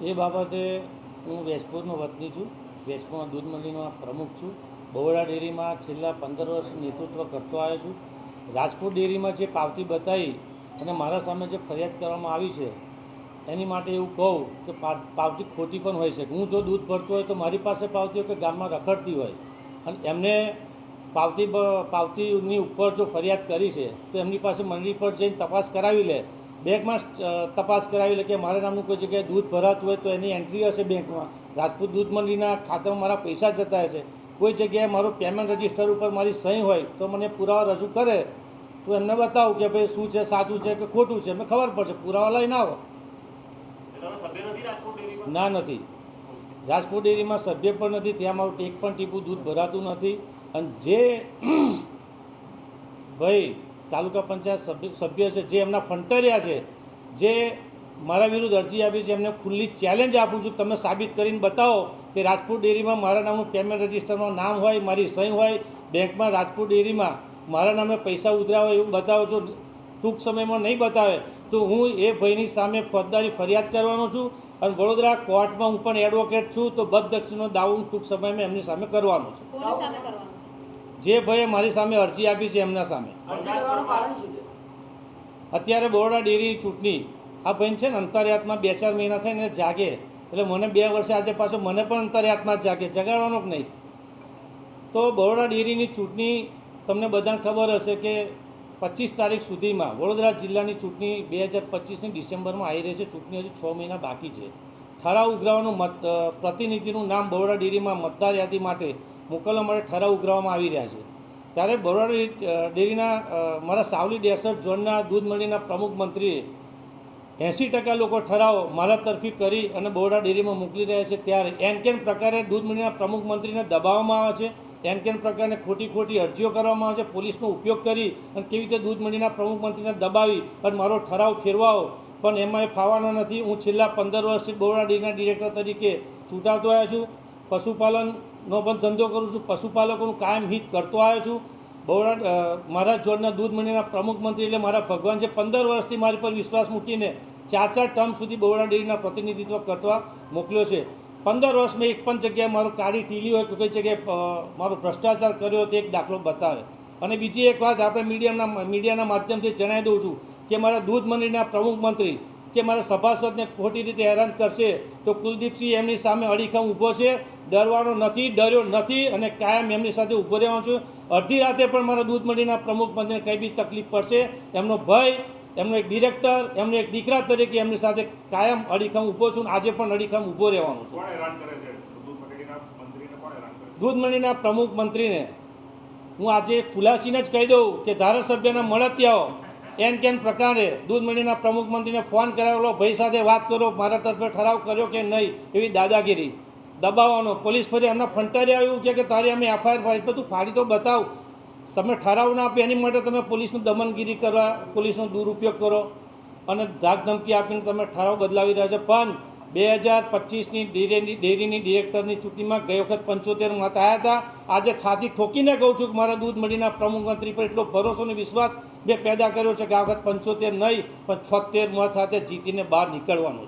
એ બાબતે હું વેજપુરનો વતની છું. વેજપુરના દૂધ મંડળીનો પ્રમુખ છું. બહોળા ડેરીમાં છેલ્લા પંદર વર્ષ નેતૃત્વ કરતો આવ્યો છું. રાજકોટ ડેરીમાં જે પાવતી બતાવી અને મારા સામે જે ફરિયાદ કરવામાં આવી છે, એની માટે એવું કહું કે પાવતી ખોટી પણ હોય છે. હું જો દૂધ ભરતો હોય તો મારી પાસે પાવતી હોય કે ગામમાં રખડતી હોય. અને એમને પાવતી પાવતીની ઉપર જો ફરિયાદ કરી છે, તો એમની પાસે મંડળી પર જઈને તપાસ કરાવી લે. બેંકમાં તપાસ કરાવી લે કે મારા નામનું કોઈ જગ્યાએ દૂધ ભરાતું હોય તો એની એન્ટ્રી હશે બેંકમાં. રાજપૂત દૂધ મંડળીના ખાતામાં મારા પૈસા જતા હશે. કોઈ જગ્યાએ મારું પેમેન્ટ રજિસ્ટર ઉપર મારી સહી હોય તો મને પુરાવા રજૂ કરે. તો એમને બતાવું કે ભાઈ શું છે સાચું છે કે ખોટું છે. એમને ખબર પડશે. પુરાવા લઈને આવો. ના નથી. રાજકોટ ડેરીમાં સભ્ય પણ નથી. ત્યાં મારું ટેક પણ ટીપું દૂધ ભરાતું નથી. અને જે ભાઈ તાલુકા પંચાયત સભ્ય છે, જે એમના ફંટરિયા છે, જે મારા વિરુદ્ધ અરજી આપી છે, એમને ખુલ્લી ચેલેન્જ આપું છું. તમે સાબિત કરીને બતાવો કે રાજપૂત ડેરીમાં મારા નામનું પેમેન્ટ રજિસ્ટરમાં નામ હોય, મારી સહી હોય, બેંકમાં રાજપૂત ડેરીમાં મારા નામે પૈસા ઉતર્યા હોય એવું બતાવો છો, ટૂંક સમયમાં નહીં બતાવે, તો હું એ ભાઈની સામે ફોજદારી ફરિયાદ કરવાનો છું અને વડોદરા કોર્ટમાં હું પણ એડવોકેટ છું, તો બદદક્ષિણનો દાવો હું ટૂંક સમયમાં એમની સામે કરવાનો છું કોની સામે કરવાનું છે જે ભાઈએ મારી સામે અરજી આપી છે એમના સામે. અત્યારે બરોડા ડેરી ચૂંટણી આ ભાઈ છે ને અંતરયાતમાં બે ચાર મહિના થઈને જાગે. એટલે મને બે વર્ષે આજે પાછો મને પણ અંતરયાતમાં જાગે જગાડવાનો જ નહીં. તો બરોડા ડેરીની ચૂંટણી તમને બધાને ખબર હશે કે પચીસ તારીખ સુધીમાં વડોદરા જિલ્લાની ચૂંટણી બે હજાર પચીસની ડિસેમ્બરમાં આવી રહી છે. ચૂંટણી હજુ છ મહિના બાકી છે. ઠરાવ ઉઘરાવાનું મત પ્રતિનિધિનું નામ બરોડા ડેરીમાં મતદાર યાદી માટે મોકલવા માટે ઠરાવ ઉઘરાવવામાં આવી રહ્યા છે. ત્યારે બરોડા ડેરીના મારા સાવલી ડેસઠ ઝોનના દૂધ મંડળીના પ્રમુખ મંત્રીએ એંસી ટકા લોકો ઠરાવ મારા તરફી કરી અને બરોડા ડેરીમાં મોકલી રહ્યા છે. ત્યારે એન કેન પ્રકારે દૂધ મંડળીના પ્રમુખ મંત્રીને દબાવવામાં આવે છે. એન કેન પ્રકારે ખોટી ખોટી અરજીઓ કરવામાં આવે છે. પોલીસનો ઉપયોગ કરી અને કેવી રીતે દૂધ મંડળીના પ્રમુખ મંત્રીને દબાવી અને મારો ઠરાવ ફેરવાવો. પણ એમાં એ ફાવાનો નથી. હું છેલ્લા પંદર વર્ષથી બરોડા ડેરીના ડિરેક્ટર તરીકે ચૂંટાતો આવ્યો છું. પશુપાલનનો પણ ધંધો કરું છું. પશુપાલકોનું કાયમ હિત કરતો આવ્યો છું. બરોડા મારા જોડના દૂધ મંડળીના પ્રમુખ મંત્રી એટલે મારા ભગવાન છે. પંદર વર્ષથી મારી પર વિશ્વાસ મૂકીને ચાર ચાર ટર્મ સુધી બરોડા ડેરીના પ્રતિનિધિત્વ કરવા મોકલ્યો છે. પંદર વર્ષ મેં એક પણ જગ્યાએ મારો કાળી ટીલી હોય કે કોઈ જગ્યાએ મારો ભ્રષ્ટાચાર કર્યો તો એક દાખલો બતાવે. અને બીજી એક વાત આપણે મીડિયાના મીડિયાના માધ્યમથી જણાવી દઉં છું કે મારા દૂધ મંડળીના પ્રમુખ મંત્રી કે મારા સભાસદને ખોટી રીતે હેરાન કરશે તો કુલદીપસિંહ એમની સામે અડીખમ ઊભો છે. ડરવાનો નથી ડર્યો નથી અને કાયમ એમની સાથે ઊભો રહેવાનો છું. અડધી રાતે પણ મારા દૂધ મંડળીના પ્રમુખ મંત્રીને કંઈ બી તકલીફ પડશે એમનો ભય એમનો એક ડિરેક્ટર એમનો એક દીકરા તરીકે એમની સાથે કાયમ અડીખમ ઊભો છું આજે પણ અડીખમ ઊભો રહેવાનો છું. દૂધ મંડળીના દૂધ પ્રમુખ મંત્રીને. હું આજે ખુલાસીને જ કહી દઉં કે ધારાસભ્યના મળતિયાઓ એન કેન પ્રકારે દૂધ મંડળીના પ્રમુખ મંત્રીને ફોન કરાવેલો ભાઈ સાથે વાત કરો મારા તરફે ઠરાવ કર્યો કે નહીં એવી દાદાગીરી. દબાવવાનો. પોલીસ ફરી એમના ફંટારી આવ્યું, કે તારે અમે એફઆઈઆર ફાડી બધું ફાડી તો બતાવ. તમે ઠરાવ ના આપે એની માટે તમે પોલીસનું દમનગીરી કરવા, પોલીસનો દુરુપયોગ કરો. અને ધમકી આપીને તમે ઠરાવ બદલાવી રહ્યા છો. પણ બે હજાર પચીસની ડેરીની ડેરીની ડિરેક્ટરની ચૂંટણીમાં ગઈ વખત પંચોતેર મત આવ્યા હતા. આજે છાતી ઠોકીને કહું છું કે મારા દૂધ મંડીના પ્રમુખ મંત્રી પર એટલો ભરોસો અને વિશ્વાસ મેં પેદા કર્યો છે કે આ વખત પંચોતેર નહીં, પણ છોતેર મત સાથે જીતીને બહાર નીકળવાનું છું.